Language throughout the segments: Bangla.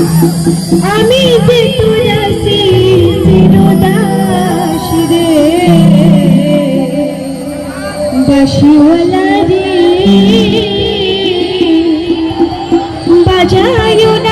আমি যে তুলাসি চিরদাস রে। বাসিওয়ালা রে না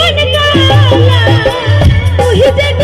কোন কালা ওহি যে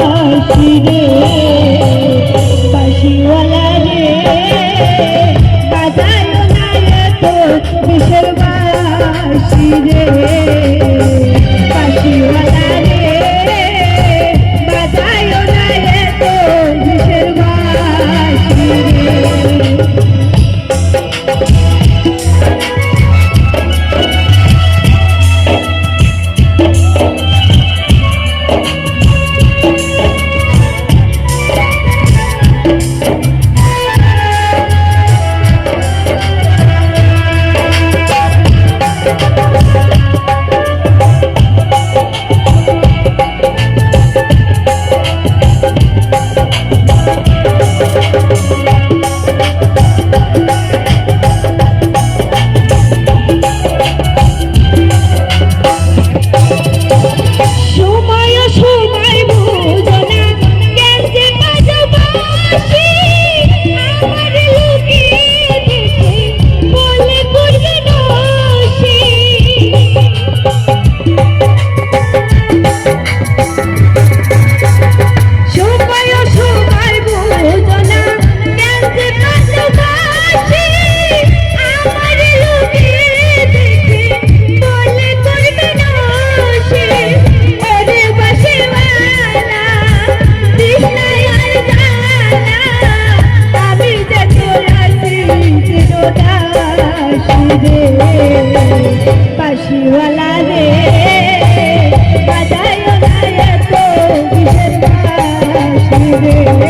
হাসি রে। রে পাশিওয়ালা রে। বাজায় না এত পাশি রে।